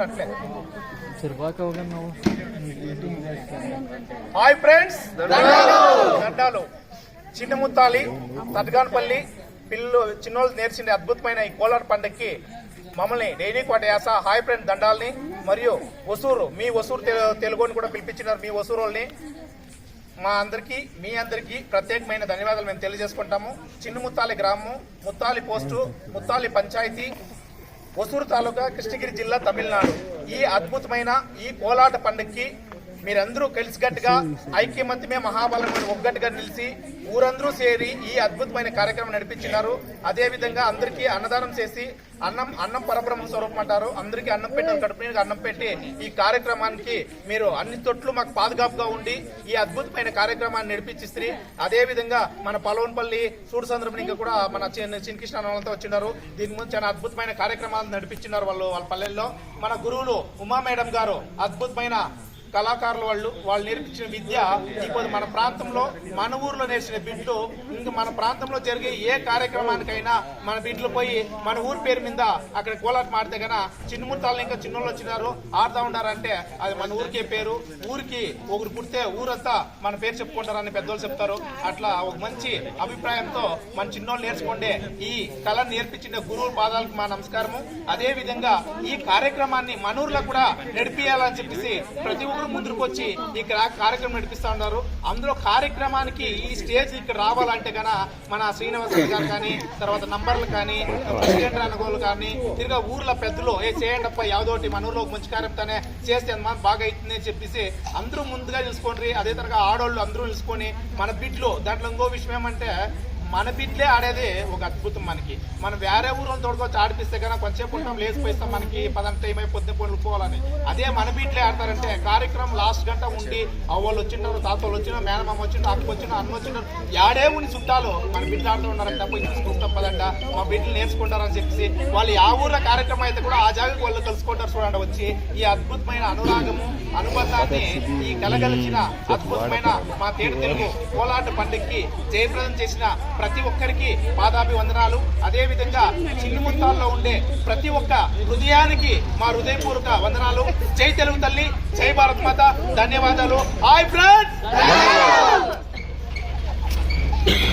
అట్లే. Hi friends దండాలు. చిన్నముత్తాలి తటగానపల్లి పిల్లలు చిన్నోళ్ళు నేర్చిన అద్భుతమైన ఈ కోలాట పండుగకి మమ్మల్ని డైనీకోట యాస హాయ్ ఫ్రెండ్ దండాల్ని మరియు ఒసూరు మీ తెలు- తెలుగుని కూడా పిలిపించినారు మీ ఒసూరు వాళ్ళని మా అందరికీ మీ అందరికీ ప్రత్యేకమైన ధన్యవాదాలు మేము తెలియజేసుకుంటాము. చిన్న ముత్తాలి గ్రామం ముత్తాలి పోస్టు ముత్తాలి పంచాయతీ ఒసూరు తాలూకా కృష్ణగిరి జిల్లా తమిళనాడు. ఈ అద్భుతమైన ఈ కోలాట పండుగకి మీరందరూ కలిసికట్టుగా ఐక్యమత్యమే మహాబలం అని ఒగ్గట్టుగా నిలిచి ఊరందరూ చేరి ఈ అద్భుతమైన కార్యక్రమం నడిపించినారు. అదేవిధంగా అందరికీ అన్నదానం చేసి అన్నం అన్నం పరబ్రహ్మ స్వరూపం అంటారు. అందరికీ అన్నం పెట్టి కడుపు అన్నం పెట్టి ఈ కార్యక్రమానికి మీరు అన్ని తొట్లు మాకు పాదుగాపుగా ఉండి ఈ అద్భుతమైన కార్యక్రమాన్ని నడిపించిస్త్రి అదేవిధంగా మన పలవన్పల్లి సూడు సందర్భంగా కూడా మన చిన్నకృష్ణ వాళ్ళంతా వచ్చినారు. దీని ముందు చాలా అద్భుతమైన కార్యక్రమాలు నడిపించినారు వాళ్ళు వాళ్ళ పల్లెల్లో. మన గురువులు ఉమా మేడం గారు అద్భుతమైన కళాకారులు వాళ్ళు వాళ్ళు నేర్పించిన విద్య ఇప్పుడు మన ప్రాంతంలో మన ఊర్లో నేర్చిన బిడ్డలు ఇంకా మన ప్రాంతంలో జరిగే ఏ కార్యక్రమానికైనా మన బిడ్డలు పోయి మన ఊరి పేరు మీద అక్కడ కోలాట మాడితే కన్నా చిన్నముత్తాలు ఇంకా చిన్నోళ్ళు వచ్చినారు ఆడుతా ఉండారంటే అది మన ఊరికే పేరు. ఊరికి ఒకరు పుడితే ఊరంతా మన పేరు చెప్పుకుంటారని పెద్దోళ్ళు చెప్తారు. అట్లా ఒక మంచి అభిప్రాయంతో మన చిన్నోళ్ళు నేర్చుకుంటే ఈ కళను నేర్పించిన గురువుల పాదాలకు మా నమస్కారము. అదే విధంగా ఈ కార్యక్రమాన్ని మన ఊర్లో కూడా నడిపియాలని చెప్పేసి ప్రతి ఒక్క కూడా ముందుకు వచ్చి ఈ కార్యక్రమం నడిపిస్తా ఉన్నారు. అందులో కార్యక్రమానికి ఈ స్టేజ్ ఇక్కడ రావాలంటే గన మన శ్రీనివాస గారు కానీ తర్వాత నంబర్లు కానీ ప్రెసిడెంట్ అనుగోలు కానీ తిరిగా ఊర్ల పెద్దలు ఏ చేయండి అప్ప యావదోటి మన ఊర్లో మంచి కార్యక్రమంతోనే చేస్తే అమ్మా బాగా అవుతుంది అని చెప్పేసి అందరూ ముందుగా నిలుచుకోండి. అదే తరగా ఆడవాళ్ళు అందరూ నిలుచుకొని మన బిడ్లు దాంట్లో ఇంకో విషయం ఏమంటే మన బిడ్లే ఆడేది ఒక అద్భుతం మనకి. మనం వేరే ఊరు తోడుకొచ్చి ఆడిపిస్తే కన్నా కొంచెంసేపు ఉంటాం లేచిపోయిస్తాం మనకి పదంత టైం అయిపోతే పనులు పోవాలని. అదే మన బిడ్లే ఆడతారంటే కార్యక్రమం లాస్ట్ గంట ఉండి అవ్వలు వచ్చింటారు తాతలు వచ్చిన మేనమామ వచ్చిండ్రు అక్క వచ్చిన అన్న వచ్చినారు యాడే ఉండి చుట్టాలు మన బిడ్డలు ఆడుతూ ఉన్నారంట పోయి చూసుకుంటాం పదంట మా బిడ్డలు నేర్చుకుంటారని చెప్పేసి వాళ్ళు ఆ ఊర్లో కార్యక్రమం అయితే కూడా ఆ జాగాకి వాళ్ళు కలుసుకుంటారు చూడండి వచ్చి. ఈ అద్భుతమైన అనురాగము అనుబంధాన్ని ఈ కలగలిచిన అద్భుతమైన మా తేడు తెలుగు కోలాట పండుగకి జయప్రదం చేసిన ప్రతి ఒక్కరికి పాదాభివందనాలు. వందనాలు అదే విధంగా చిన్నుముత్తాల్లో ఉండే ప్రతి ఒక్క హృదయానికి మా హృదయపూర్వక వందనాలు. జై తెలుగు తల్లి జై భారత్ మాత. ధన్యవాదాలు. Hi friends!